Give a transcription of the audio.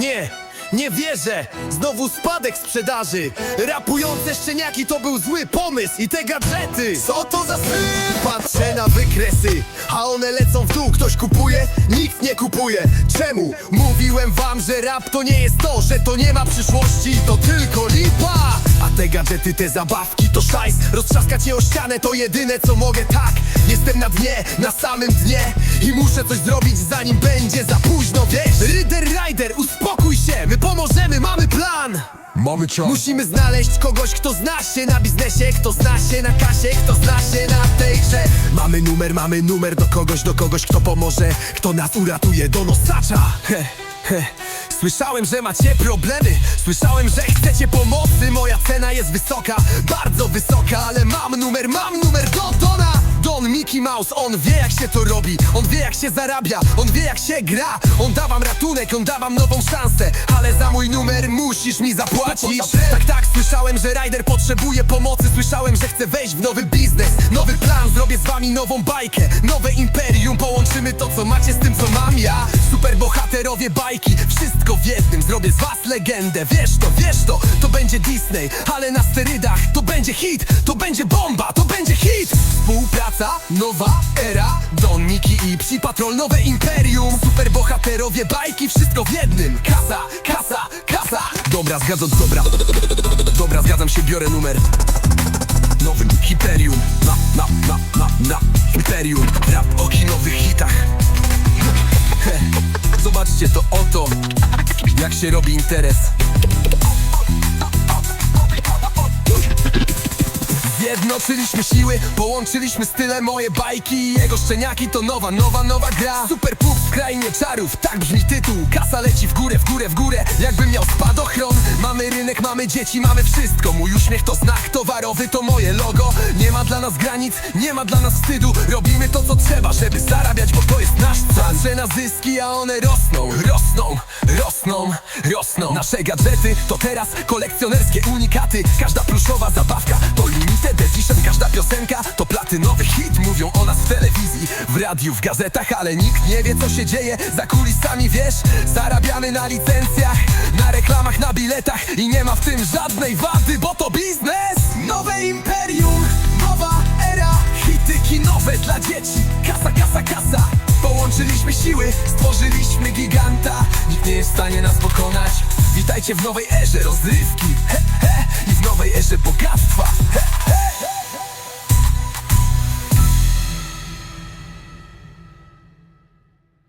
Nie, nie wierzę! Znowu spadek sprzedaży! Rapujące szczeniaki to był zły pomysł i te gadżety! Co to za syf? Patrzę na wykresy, a one lecą w dół. Ktoś kupuje? Nikt nie kupuje. Czemu? Mówiłem wam, że rap to nie jest to, że to nie ma przyszłości, to tylko lipa! A te gadżety, te zabawki to szajs Roztrzaskać je o ścianę to jedyne co mogę, tak Jestem na dnie, na samym dnie I muszę coś zrobić zanim będzie za późno, wiesz Ryder Rider, uspokój się, my pomożemy, mamy plan. Mamy czas. Musimy znaleźć kogoś, kto zna się na biznesie Kto zna się na kasie, kto zna się na tej grze. Mamy numer, mamy numer do kogoś, do kogoś, kto pomoże Kto nas uratuje do nosacza. He, he. Słyszałem, że macie problemy. Słyszałem, że chcecie pomocy. Moja cena jest wysoka, bardzo wysoka Ale mam numer, mam numer Mickey Mouse, on wie jak się to robi On wie jak się zarabia, on wie jak się gra. On da wam ratunek, on da wam nową szansę Ale za mój numer musisz mi zapłacić. Tak, tak, słyszałem, że Ryder potrzebuje pomocy Słyszałem, że chce wejść w nowy biznes. Nowy plan, zrobię z wami nową bajkę Nowe imperium, połączymy to co macie z tym co mam ja. Superbohaterowie bajki, wszystko w jednym Zrobię z was legendę, wiesz to, wiesz to To będzie Disney, ale na sterydach To będzie hit, to będzie bomba, to będzie hit Nowa era Don, Miki i Psi Patrol, nowe imperium. Superbohaterowie bajki, wszystko w jednym. Kasa, kasa, kasa. Dobra, zgadzam, dobra. Dobra, zgadzam się, biorę numer. Nowym Imperium Na, na, na, na, na. Imperium. Rap o kinowych hitach. He, Zobaczcie to oto Jak się robi interes Zjednoczyliśmy siły, połączyliśmy style Moje bajki i jego szczeniaki to nowa, nowa, nowa gra. Super Pup w krainie czarów, tak brzmi tytuł. Kasa leci w górę, w górę, w górę Jakbym miał spadochron Mamy rynek, mamy dzieci, mamy wszystko. Mój uśmiech to znak towarowy, to moje logo. Nie ma dla nas granic, nie ma dla nas wstydu. Robimy to co trzeba, żeby zarabiać, bo to jest nasz cel. Patrzę na zyski, a one rosną, rosną, rosną, rosną. Nasze gadżety to teraz kolekcjonerskie unikaty. Każda pluszowa zabawka to limited edition Każda piosenka to platynowy hit. Mówią o nas w telewizji, w radiu, w gazetach Ale nikt nie wie co się dzieje za kulisami, wiesz? Zarabiamy na licencjach, na reklamach, na biletach I nie ma w tym żadnej wady, bo to biznes. Nowe imperium, nowa era Hity kinowe dla dzieci. Kasa, kasa, kasa. Połączyliśmy siły, stworzyliśmy giganta. Nikt nie jest w stanie nas pokonać. Witajcie w nowej erze rozrywki. He, he, I w nowej erze bogactwa. He, he.